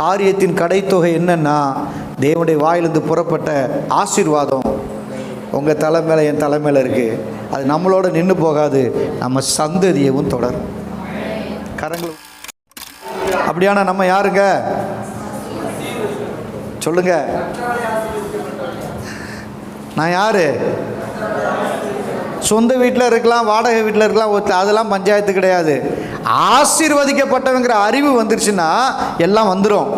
காரியத்தின் கடைத்தொகை என்னன்னா தேவனுடைய வாயிலிருந்து புறப்பட்ட ஆசீர்வாதம். உங்கள் தலை மேலே என் தலை மேலே இருக்குது அது நம்மளோட நின்று போகாது. நம்ம சந்ததியவும் தொடரும். கரங்கள் அப்படியானா நம்ம யாருங்க? சொல்லுங்க. நான் யாரு? சொந்த வீட்டில் இருக்கலாம் வாடகை வீட்டில் இருக்கலாம் அதெல்லாம் பஞ்சாயத்து கிடையாது. ஆசீர்வதிக்கப்பட்டவங்கிற அறிவு வந்துருச்சுன்னா எல்லாம் வந்துடும்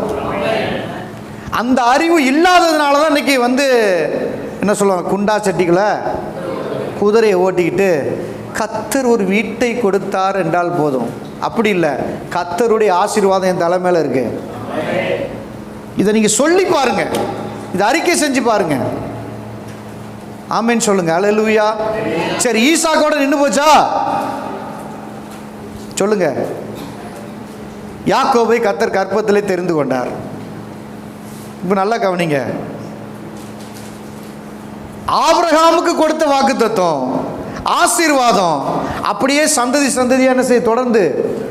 அந்த அறிவு இல்லாததுனால தான் இன்னைக்கு வந்து என்ன சொல்லுவாங்க குண்டா செட்டிகளை குதிரையை ஓட்டிக்கிட்டு கத்தர் ஒரு வீட்டை கொடுத்தார் என்றால் போதும். அப்படி இல்லை. கத்தருடைய ஆசீர்வாதம் என் தலைமையில் இருக்குது இருக்கு. இதை நீங்கள் சொல்லி பாருங்கள் இதை அறிக்கை செஞ்சு பாருங்கள் ஆமேன்னு சொல்லுங்க. அலலுயா சரி ஈசா கூட நின்று போச்சா? சொல்லுங்க. யாக்கோபை கத்தர் கற்பத்திலே தெரிந்து கொண்டார். இப்போ நல்லா கவனிங்க. ஆபிரகாமுக்கு கொடுத்த வாக்கு தத்துவம் ஆசீர்வாதம் அப்படியே சந்ததி சந்ததியா என்ன செய்ய தொடர்ந்து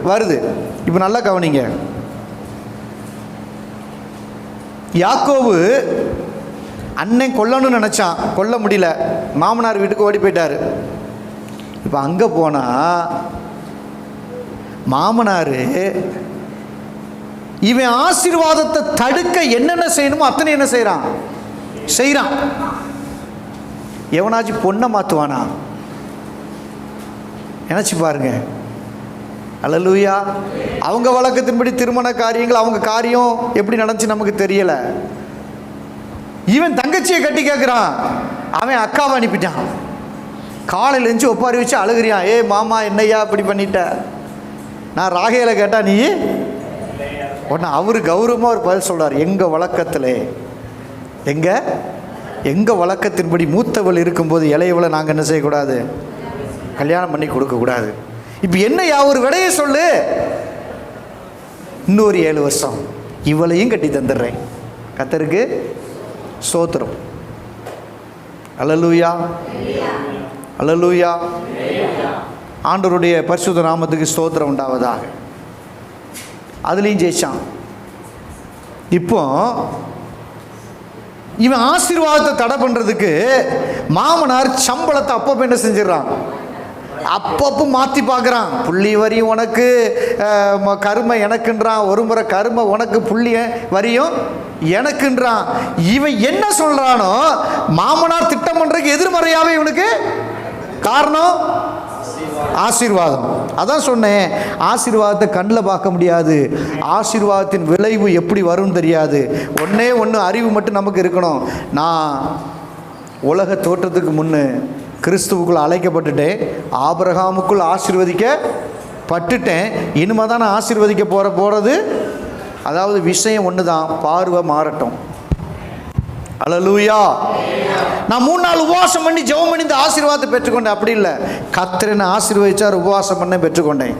வருது. இப்போ நல்லா கவனிங்க. யாக்கோவு அண்ணன் கொல்லணும்னு நினச்சான். கொல்ல முடியல. மாமனார் வீட்டுக்கு ஓடி போயிட்டார். இப்போ அங்கே போனால் மாமனார் இவன் ஆசீர்வாதத்தை தடுக்க என்னென்ன செய்யணுமோ அத்தனை என்ன செய்கிறான் செய்கிறான் எவனாச்சும் பொண்ணை மாற்றுவானா நினச்சி பாருங்க. அழலூயா அவங்க வழக்கத்தின்படி திருமண காரியங்கள் அவங்க காரியம் எப்படி நடந்துச்சு நமக்கு தெரியலை. இவன் தங்கச்சியை கட்டி கேட்குறான் அவன் அக்காவை அனுப்பிட்டான். காலையில் எழுந்துச்சு ஒப்பாரி வச்சு அழுகிறியான் ஏ மாமா என்னையா இப்படி பண்ணிட்ட? நான் ராகையில் கேட்டா நீ? உடனே அவர் கௌரவமாக ஒரு பதில் சொல்கிறார் எங்கள் வழக்கத்தில் எங்கள் எங்கள் வழக்கத்தின்படி மூத்தவள் இருக்கும்போது இளையவளை நாங்கள் என்ன செய்யக்கூடாது? கல்யாணம் பண்ணி கொடுக்கக்கூடாது இப்போ என்னையா ஒரு விடையை சொல்லு. இன்னொரு ஏழு வருஷம். இவளையும் கட்டி தந்துடுறேன். கத்தருக்கு ஸ்தோத்திரம். அலலூயா அலலூயா ஆண்டவருடைய பரிசுத்த நாமத்துக்கு ஸ்தோத்திரம் உண்டாவதாக. அதுலேயும் ஜெயிச்சான். இப்போ இவன் ஆசீர்வாதத்தை தடை பண்ணுறதுக்கு மாமனார் சம்பளத்தை அப்பப்போ என்ன செஞ்சிடறான்? அப்பப்போ மாற்றி பார்க்குறான் புள்ளி வரி உனக்கு கருமை எனக்குன்றான். ஒரு முறை கருமை உனக்கு புள்ளிய வரியும் எனக்குன்றான். இவன் என்ன சொல்கிறானோ மாமனார் திட்டம் பண்ணுறதுக்கு எதிர்மறையாகவே இவனுக்கு காரணம் ஆசீர்வாதம். அதான் சொன்னேன் ஆசீர்வாதத்தை கண்ணில் பார்க்க முடியாது. ஆசீர்வாதத்தின் விளைவு எப்படி வரும்னு தெரியாது. ஒன்றே ஒன்று அறிவு மட்டும் நமக்கு இருக்கணும். நான் உலக தோற்றத்துக்கு முன்னே கிறிஸ்துவுக்குள் அழைக்கப்பட்டுட்டேன் ஆபிரகாமுக்குள் ஆசீர்வதிக்கப்பட்டுட்டேன். இனிமே தான் நான் ஆசீர்வதிக்க போகிற போகிறது அதாவது விஷயம் ஒன்று தான் பார்வை மாறட்டும். அலலூயா நான் மூணு நாள் உபவாசம் பண்ணி ஜெபம் பண்ணி இந்த ஆசீர்வாதத்தை பெற்றுக்கொண்டேன். அப்படி இல்லை. கத்திரனை ஆசீர்வதிச்சார் உபவாசம் பண்ண பெற்றுக்கொண்டேன்.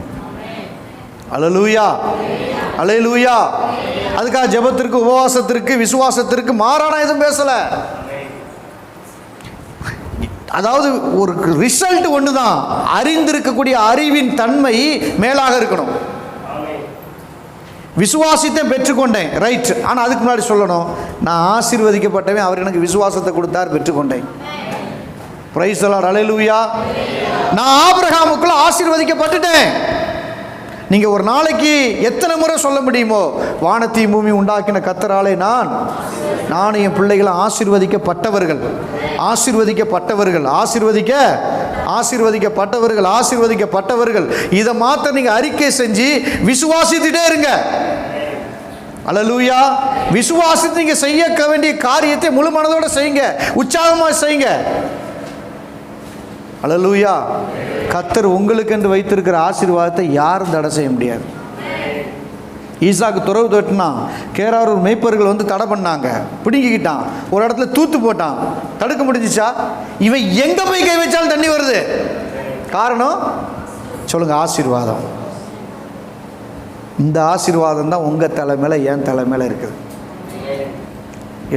அலலூயா அலையலூயா அதுக்காக ஜெபத்திற்கு உபவாசத்திற்கு விசுவாசத்திற்கு மாறான எதுவும் பேசலை. அதாவது ஒரு ரிசல்ட் ஒன்று தான் அறிந்திருக்கக்கூடிய அறிவின் தன்மை மேலாக இருக்கணும். விசுவாசத்தை பெற்றுக்கொண்டேன். ரைட் ஆனால் அதுக்கு முன்னாடி சொல்லணும். நான் ஆசீர்வதிக்கப்பட்டவன் அவர் எனக்கு விசுவாசத்தை கொடுத்தார் பெற்றுக்கொண்டேன். பிரைஸ் எல்லாம் அலையலூயா நான் ஆபிரகாமுக்குள்ள ஆசீர்வதிக்கப்பட்டுட்டேன். நீங்க ஒரு நாளைக்கு எத்தனை முறை சொல்ல முடியுமோ வானத்தை பூமி உண்டாக்கின கத்தராலே நான் நான் என் பிள்ளைகளை ஆசீர்வதிக்கப்பட்டவர்கள். ஆசீர்வதிக்கப்பட்டவர்கள் ஆசீர்வதிக்க ஆசீர்வதிக்கப்பட்டவர்கள் ஆசீர்வதிக்கப்பட்டவர்கள். இதை மாத்த நீங்க அறிக்கை செஞ்சு விசுவாசித்துட்டே இருங்க. அல்லலூயா. விசுவாசித்து நீங்க செய்ய வேண்டிய காரியத்தை முழு மனதோட செய்யுங்க. உற்சாகமா செய்யுங்க. அல்லலூயா. கத்தர் உங்களுக்கு என்று வைத்திருக்கிற ஆசீர்வாதத்தை யாரும் தடை செய்ய முடியாது. ஈசாக்கு துறவு தொட்டினா கேராரூர் மெய்ப்பர்கள் வந்து தடை பண்ணாங்க. பிடுங்கிக்கிட்டான். ஒரு இடத்துல தூத்து போட்டான். தடுக்க முடிஞ்சிச்சா? இவன் எங்க போய் கை வச்சாலும் தண்ணி வருது. காரணம்? சொல்லுங்க ஆசீர்வாதம். இந்த ஆசீர்வாதம் தான் உங்கள் தலை என் தலை இருக்குது.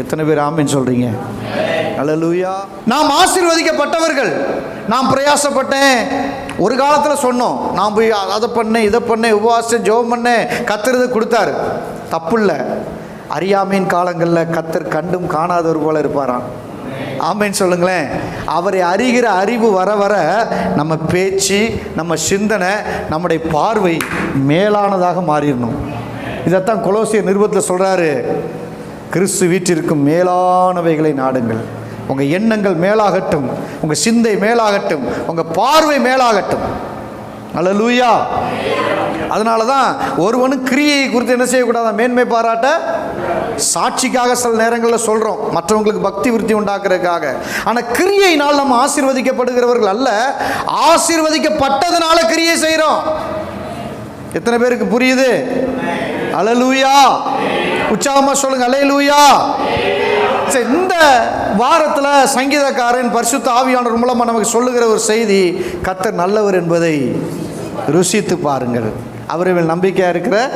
எத்தனை பேர் ஆமின்னு சொல்றீங்க? அல்லேலூயா நாம் ஆசீர்வதிக்கப்பட்டவர்கள். நான் பிரயாசப்பட்டேன். ஒரு காலத்தில் சொன்னோம் நான் போய் அதை பண்ணேன் இதை பண்ணேன் உபவாசம் ஜெபம் பண்ணேன் கத்துறது கொடுத்தாரு. தப்பு இல்லை அறியாமையின் காலங்களில் கத்தர் கண்டும் காணாதவர் போல இருப்பாராம். ஆமைன்னு சொல்லுங்களேன். அவரை அறிகிற அறிவு வர வர நம்ம பேச்சு நம்ம சிந்தனை நம்முடைய பார்வை மேலானதாக மாறிடணும். இதைத்தான் கொலோசிய நிருபத்தில் சொல்கிறாரு கிறிஸ்து வீட்டிற்கும் மேலானவைகளை நாடுங்கள். உங்கள் எண்ணங்கள் மேலாகட்டும். உங்கள் சிந்தை மேலாகட்டும். உங்கள் பார்வை மேலாகட்டும். அல்லேலூயா அதனால தான் ஒருவனும் கிரியை குறித்து என்ன செய்யக்கூடாது? மேன்மை பாராட்ட சாட்சிக்காக சில நேரங்களில் சொல்கிறோம் மற்றவங்களுக்கு பக்தி விருத்தி உண்டாக்குறதுக்காக. ஆனால் கிரியையினால் நம்ம ஆசீர்வதிக்கப்படுகிறவர்கள் அல்ல. ஆசீர்வதிக்கப்பட்டதுனால கிரியை செய்கிறோம் எத்தனை பேருக்கு புரியுது? அலலூயா உற்சாகமாக சொல்லுங்க அலையலூயா சரி இந்த வாரத்தில் சங்கீதக்காரன் பரிசுத்த ஆவியானவர் மூலமாக நமக்கு சொல்லுகிற ஒரு செய்தி கத்தர் நல்லவர் என்பதை ருசித்து பாருங்கள். அவரை நம்பிக்கையாக இருக்கிற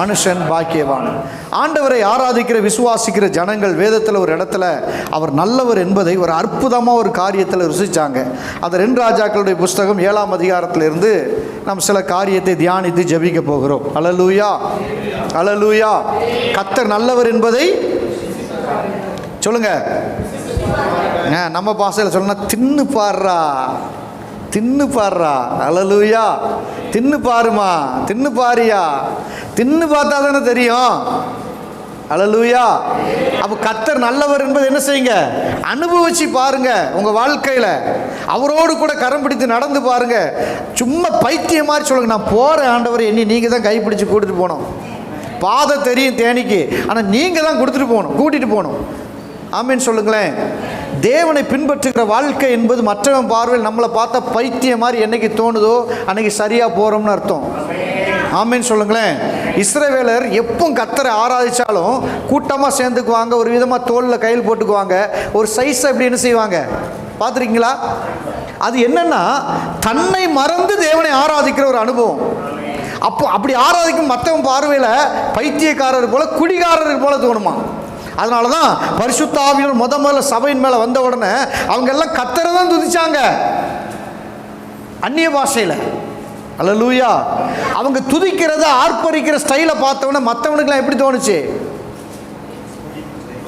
மனுஷன் பாக்கியவான். ஆண்டவரை ஆராதிக்கிற விசுவாசிக்கிற ஜனங்கள் வேதத்தில் ஒரு இடத்துல அவர் நல்லவர் என்பதை ஒரு அற்புதமாக ஒரு காரியத்தில் ருசிச்சாங்க. அந்த ரெண்டு ராஜாக்களுடைய புஸ்தகம் ஏழாம் அதிகாரத்திலிருந்து நாம் சில காரியத்தை தியானித்து ஜெபிக்க போகிறோம். அலலூயா. அலலூயா. கத்தர் நல்லவர் என்பதை சொல்லுங்க. நம்ம பாசையில் சொன்னால் தின்னு பாடுறா. தின்னு பாடுறா அலலூயா தின்னு பாருமா. தின்னு பாரியா. தின்னு பார்த்தா தானே தெரியும். அலலூயா அப்போ கத்தர் நல்லவர் என்பது என்ன செய்யுங்க? அனுபவிச்சு பாருங்க உங்கள் வாழ்க்கையில். அவரோடு கூட கரம் பிடித்து நடந்து பாருங்க. சும்மா பைத்தியம் மாதிரி சொல்லுங்க. நான் போகிற ஆண்டவர் எண்ணி நீங்கள் தான் கைப்பிடிச்சு கூட்டிகிட்டு போனோம் பாதை தெரியும் தேனிக்கு. ஆனால் நீங்கள் தான் கொடுத்துட்டு போகணும். கூட்டிகிட்டு போகணும். ஆமீன் சொல்லுங்களேன். தேவனை பின்பற்றுகிற வாழ்க்கை என்பது மற்றவன் பார்வையில் நம்மளை பார்த்தா பைத்தியம் மாதிரி என்னைக்கு தோணுதோ அன்னைக்கு சரியாக போகிறோம்னு அர்த்தம். ஆமீன் சொல்லுங்களேன். இஸ்ரேவேலர் எப்பவும் கத்தரை ஆராதிச்சாலும் கூட்டமாக சேர்ந்துக்குவாங்க ஒரு விதமாக தோலில் கையில் போட்டுக்குவாங்க ஒரு சைஸை எப்படி என்ன செய்வாங்க? பார்த்துருக்கீங்களா? அது என்னன்னா தன்னை மறந்து தேவனை ஆராதிக்கிற ஒரு அனுபவம். அப்போ அப்படி ஆராதிக்கும் மற்றவன் பார்வையில் பைத்தியக்காரர் போல குடிகாரர் போல தோணுமா? அதனால தான் பரிசுத்த ஆவியர் முத முதல்ல சபையின் மேலே வந்த உடனே அவங்க எல்லாம் கத்தரை தான் துதிச்சாங்க. அந்நிய பாஷையில். அல்ல லூயா அவங்க துதிக்கிறத ஆர்ப்பரிக்கிற ஸ்டைலை பார்த்தவொடனே மற்றவனுக்குலாம் எப்படி தோணுச்சு?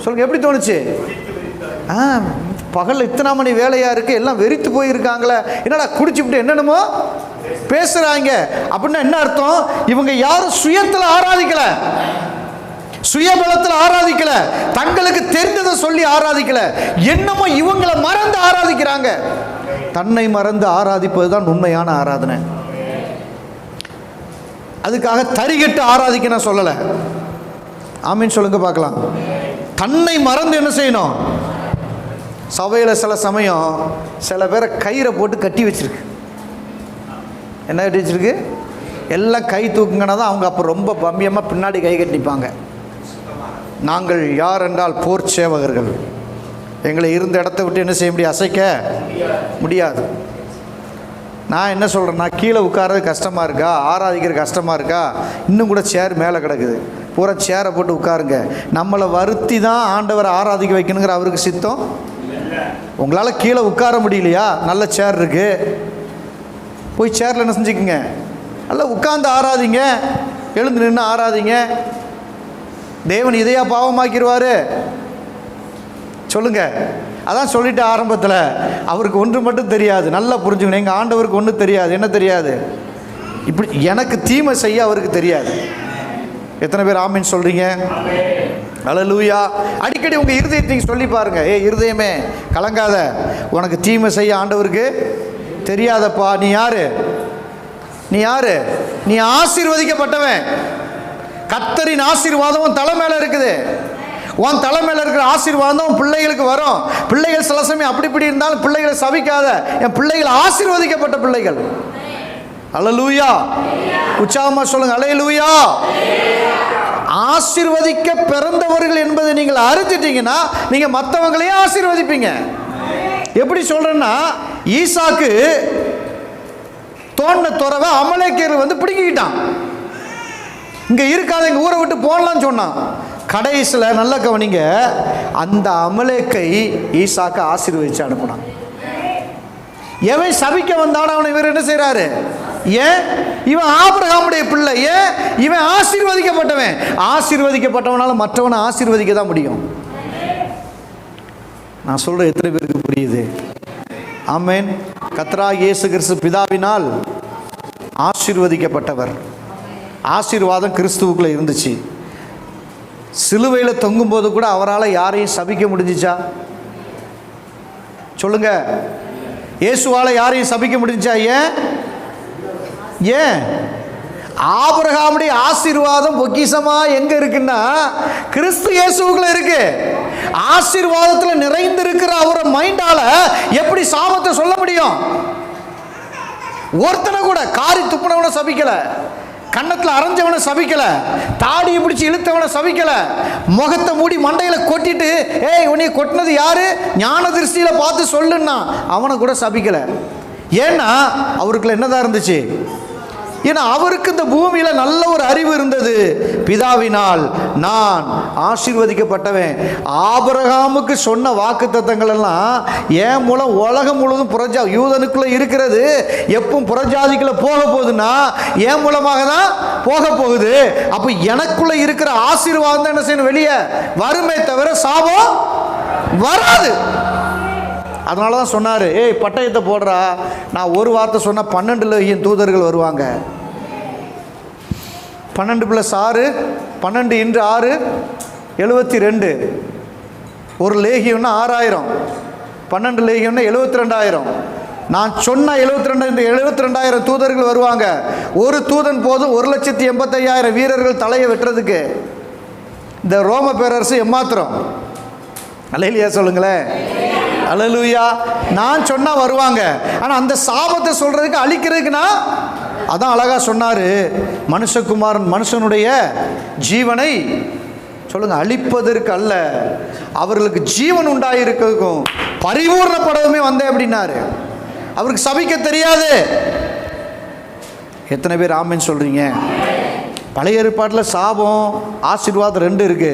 சொல்லுங்க எப்படி தோணுச்சு? ஆ பகல் இத்தனை மணி வேலையாக இருக்குது எல்லாம் வெறித்து போயிருக்காங்களே. என்னடா குடிச்சுப்பிட்டு என்னென்னமோ பேசுகிறாங்க அப்படின்னா என்ன அர்த்தம்? இவங்க யாரும் சுயத்தில் ஆராதிக்கலை. சுயபலத்தில் ஆராதிக்கல. தங்களுக்கு தெரிந்ததை சொல்லி ஆராதிக்கல. என்னமோ இவங்களை மறந்து ஆராதிக்கிறாங்க. தன்னை மறந்து ஆராதிப்பது தான் உண்மையான ஆராதனை. அதுக்காக தரிகட்டு ஆராதிக்க நான் சொல்லலை. ஆமீன் சொல்லுங்க பார்க்கலாம். தன்னை மறந்து என்ன செய்யணும்? சபையில் சில சமயம் சில பேரை கயிறை போட்டு கட்டி வச்சிருக்கு. என்ன கட்டி வச்சிருக்கு? எல்லாம் கை தூக்குங்கன்னா தான் அவங்க அப்போ ரொம்ப பம்பியமாக பின்னாடி கை கட்டிப்பாங்க. நாங்கள் யார் என்றால் போர் சேவகர்கள். எங்களை இருந்த இடத்த விட்டு என்ன செய்ய முடியும்? அசைக்க முடியாது. நான் என்ன சொல்கிறேன்னா கீழே உட்கார்றது கஷ்டமாக இருக்கா? ஆராதிக்கிற கஷ்டமாக இருக்கா? இன்னும் கூட சேர் மேலே கிடக்குது. பூரா சேரை போட்டு உட்காருங்க. நம்மளை வருத்தி தான் ஆண்டவரை ஆராதிக்க வைக்கணுங்கிற அவருக்கு சித்தம்? உங்களால் கீழே உட்கார முடியலையா? நல்ல சேர் இருக்குது போய் சேரில் என்ன செஞ்சுக்குங்க? நல்லா உட்காந்து ஆராதிங்க. எழுந்து நின்று ஆராதிங்க. தேவன் இதையா பாவமாக்கிடுவார்? சொல்லுங்க. அதான் சொல்லிட்டு ஆரம்பத்தில் அவருக்கு ஒன்று மட்டும் தெரியாது. நல்லா புரிஞ்சுக்கணும். எங்கள் ஆண்டவருக்கு ஒன்றும் தெரியாது. என்ன தெரியாது? இப்படி எனக்கு தீமை செய்ய அவருக்கு தெரியாது. எத்தனை பேர் ஆமின்னு சொல்கிறீங்க அலலூயா அடிக்கடி உங்கள் இருதயத்தை நீங்கள் சொல்லி பாருங்க. ஏ இருதயமே கலங்காத. உனக்கு தீமை செய்ய ஆண்டவருக்கு தெரியாதப்பா. நீ யாரு? நீ யாரு? நீ ஆசீர்வதிக்கப்பட்டவன். கத்தரின் ஆசீர்வாதம் உன் தலை மேலே இருக்குது. உன் தலை மேலே இருக்கிற ஆசீர்வாதம் உன் பிள்ளைகளுக்கு வரும். பிள்ளைகள் சில சமயம் அப்படி இப்படி இருந்தாலும் பிள்ளைகளை சவிக்காத. என் பிள்ளைகள் ஆசீர்வதிக்கப்பட்ட பிள்ளைகள். அலலூயா. உற்சாகமாக சொல்லுங்க அலையலூயா ஆசீர்வதிக்க பிறந்தவர்கள் என்பதை நீங்கள் அறிஞ்சிட்டீங்கன்னா நீங்கள் மற்றவங்களையும் ஆசீர்வதிப்பீங்க. எப்படி சொல்கிறேன்னா ஈசாக்கு தோண்ட துறவை அமலேக்கர் வந்து பிடிக்கிட்டான் இங்கே இருக்காது எங்கள் ஊரை விட்டு போகலான்னு சொன்னான். கடைசியில் நல்ல கவனிங்க அந்த அமலேக்கை ஈசாக்க ஆசீர்வதிச்சு அனுப்புனான். எவன் சபிக்க வந்தானோ அவனை இவர் என்ன செய்கிறாரு ஏன்? இவன் ஆபிரகாமுடைய பிள்ளை. ஏன்? இவன் ஆசீர்வதிக்கப்பட்டவன். ஆசீர்வதிக்கப்பட்டவனால மற்றவனை ஆசீர்வதிக்க தான் முடியும். நான் சொல்கிற எத்தனை பேருக்கு புரியுது? ஆமேன். கத்ரா இயேசு கிறிஸ்து பிதாவினால் ஆசீர்வதிக்கப்பட்டவர். ஆசீர்வாதம் கிறிஸ்துவுக்குள்ளே இருந்துச்சு. சிலுவையில் தொங்கும்போது கூட அவரால் யாரையும் சபிக்க முடிஞ்சிச்சா? சொல்லுங்க. இயேசுவால் யாரையும் சபிக்க முடிஞ்சா ஏன்? ஏன்? ஆபரகாமுடைய ஆசீர்வாதம் பொக்கிஷமா எங்க இருக்குன்னா கிறிஸ்து இயேசுக்குள்ள இருக்கு. ஆசீர்வாதத்தில் நிறைந்து இருக்கிற அவரை மைண்டால எப்படி சாபத்தை சொல்ல முடியும்? ஒருத்தனை கூட காரி துப்புனவனை சபிக்கலை. கன்னத்தில் அரைஞ்சவனை சபிக்கலை தாடியை பிடிச்சி இழுத்தவனை சபிக்கலை முகத்தை மூடி மண்டையில் கொட்டிட்டு ஏய் உன்னை கொட்டினது யார்? ஞான திருஷ்டியில் பார்த்து சொல்லுன்னா. அவனை கூட சபிக்கலை. ஏன்னா அவருக்குள்ள என்னதான் இருந்துச்சு? ஏன்னா அவருக்கு இந்த பூமியில் நல்ல ஒரு அறிவு இருந்தது. பிதாவினால் நான் ஆசீர்வதிக்கப்பட்டவன். ஆபரகாமுக்கு சொன்ன வாக்கு எல்லாம் என் மூலம் உலகம் முழுவதும் புறஜா யூதனுக்குள்ளே இருக்கிறது? எப்பவும் புறஜாதிக்குள்ள போக போகுதுன்னா என் மூலமாக தான் போக போகுது? அப்போ எனக்குள்ள இருக்கிற ஆசீர்வாதம் தான் என்ன செய்யணும் வெளியே? வறுமை தவிர சாபம் வராது. அதனால தான் சொன்னார் ஏய் பட்டயத்தை போடுறா. நான் ஒரு வார்த்தை சொன்னால் பன்னெண்டு லட்சம் தூதர்கள் வருவாங்க. பன்னெண்டு ப்ளஸ் ஆறு பன்னெண்டு இன்று ஆறு எழுபத்தி ரெண்டு. ஒரு லேகியம்னா ஆறாயிரம். பன்னெண்டு லேகியம்னா எழுபத்தி ரெண்டாயிரம். நான் சொன்ன எழுபத்தி ரெண்டு இந்த எழுபத்தி ரெண்டாயிரம் தூதர்கள் வருவாங்க. ஒரு தூதன் போதும் ஒரு லட்சத்தி எண்பத்தையாயிரம் வீரர்கள் தலையை வெட்டுறதுக்கு. இந்த ரோம பேரரசு எம்மாத்திரம் அலையிலியா சொல்லுங்களேன். அலலுயா நான் சொன்னால் வருவாங்க. ஆனால் அந்த சாபத்தை சொல்கிறதுக்கு அழிக்கிறதுக்குன்னா அதான் அழகாக சொன்னார். மனுஷகுமாரன் மனுஷனுடைய ஜீவனை சொல்லுங்கள் அழிப்பதற்கு அல்ல. அவர்களுக்கு ஜீவன் உண்டாயிருக்கும் பரிபூர்ணப்படவுமே வந்தேன் அப்படின்னாரு. அவருக்கு சபிக்க தெரியாது. எத்தனை பேர் ஆமைன்னு சொல்கிறீங்க பழைய ஏற்பாட்டில் சாபம் ஆசீர்வாதம் ரெண்டு இருக்கு.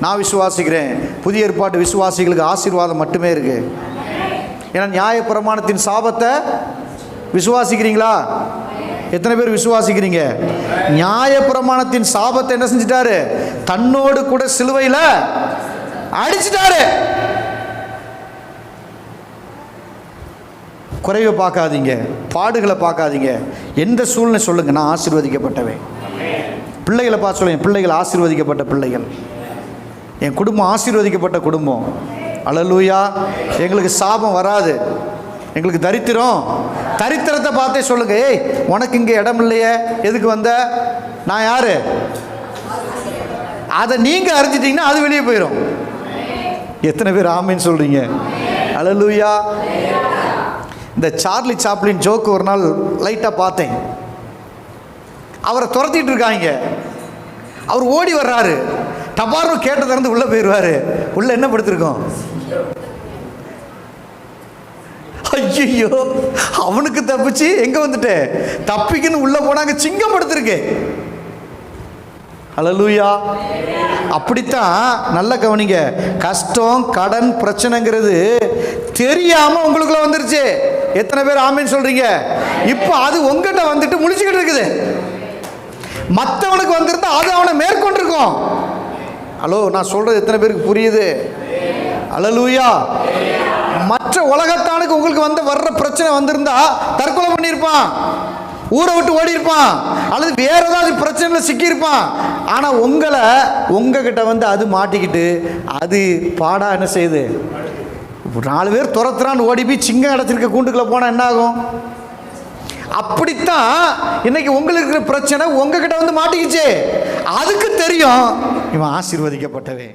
நான் விசுவாசிக்கிறேன். புதிய ஏற்பாட்டு விசுவாசிகளுக்கு ஆசீர்வாதம் மட்டுமே இருக்கு. ஏன்னா நியாய பிரமாணத்தின் சாபத்தை விசுவாசிக்கிறீங்களா? எத்தனை பேர் விசுவாசிக்கிறீங்க? நியாய பிரமாணத்தின் சாபத்தை என்ன செஞ்சிட்டாரு? தன்னோடு கூட சிலுவையில் அடிச்சிட்டாரு. குறைவை பார்க்காதீங்க. பாடுகளை பார்க்காதீங்க. எந்த சூழ்நிலை சொல்லுங்க. நான் ஆசீர்வதிக்கப்பட்டவேன். பிள்ளைகளை பார்த்து சொல்லுங்க. பிள்ளைகள் ஆசீர்வதிக்கப்பட்ட பிள்ளைகள். என் குடும்பம் ஆசீர்வதிக்கப்பட்ட குடும்பம். அலலூயா. எங்களுக்கு சாபம் வராது. எங்களுக்கு தரித்திரம். தரித்திரத்தை பார்த்தே சொல்லுங்க. ஏய் உனக்கு இங்கே இடம் இல்லையே. எதுக்கு வந்த? நான் யாரு? அதை நீங்கள் அறிஞ்சிட்டிங்கன்னா அது வெளியே போயிடும் எத்தனை பேர் ஆமைன்னு சொல்கிறீங்க அலலூயா. இந்த சார்லி சாப்ளின் ஜோக்கு ஒரு நாள் லைட்டாக பார்த்தேன். அவரை துரத்திட்டு இருக்காங்க. அவர் ஓடி வர்றாரு. டபார்னு கேட்ட திறந்து உள்ளே போயிடுவார் உள்ளே என்ன படுத்திருக்கோம்? ஐயோ அவனுக்கு தப்பிச்சு எங்கே வந்துட்டே? தப்பிக்குன்னு உள்ளே போனாங்க சிங்கம் படுத்திருக்கு. அலலூயா அப்படித்தான் நல்ல கவனிங்க. கஷ்டம் கடன் பிரச்சனைங்கிறது தெரியாம உங்களுக்குள்ள வந்துருச்சு. எத்தனை பேர் ஆமைன்னு சொல்றீங்க? இப்போ அது உங்ககிட்ட வந்துட்டு முழிச்சுக்கிட்டு இருக்குது. மற்றவனுக்கு வந்திருந்தா அது அவனை மேற்கொண்டிருக்கும். ஹலோ நான் சொல்றது எத்தனை பேருக்கு புரியுது? அலலூயா மற்ற உலகத்தானுக்கு உங்களுக்கு வந்து வர்ற பிரச்சனை வந்திருந்தா தற்கொலை பண்ணியிருப்பான். ஊரை விட்டு ஓடி இருப்பான் அல்லது வேற ஏதாவது பிரச்சனையில் சிக்கியிருப்பான். ஆனால் உங்களை உங்ககிட்ட வந்து அது மாட்டிக்கிட்டு அது பாடா என்ன செய்யுது? நாலு பேர் துரத்துறான்னு ஓடி போய் சிங்கம் கிடச்சிருக்க கூண்டுக்குள்ளே போனால் என்ன ஆகும்? அப்படித்தான் இன்னைக்கு உங்களுக்கு இருக்கிற பிரச்சனை உங்ககிட்ட வந்து மாட்டிக்கிச்சு. அதுக்கு தெரியும் இவன் ஆசீர்வதிக்கப்பட்டவே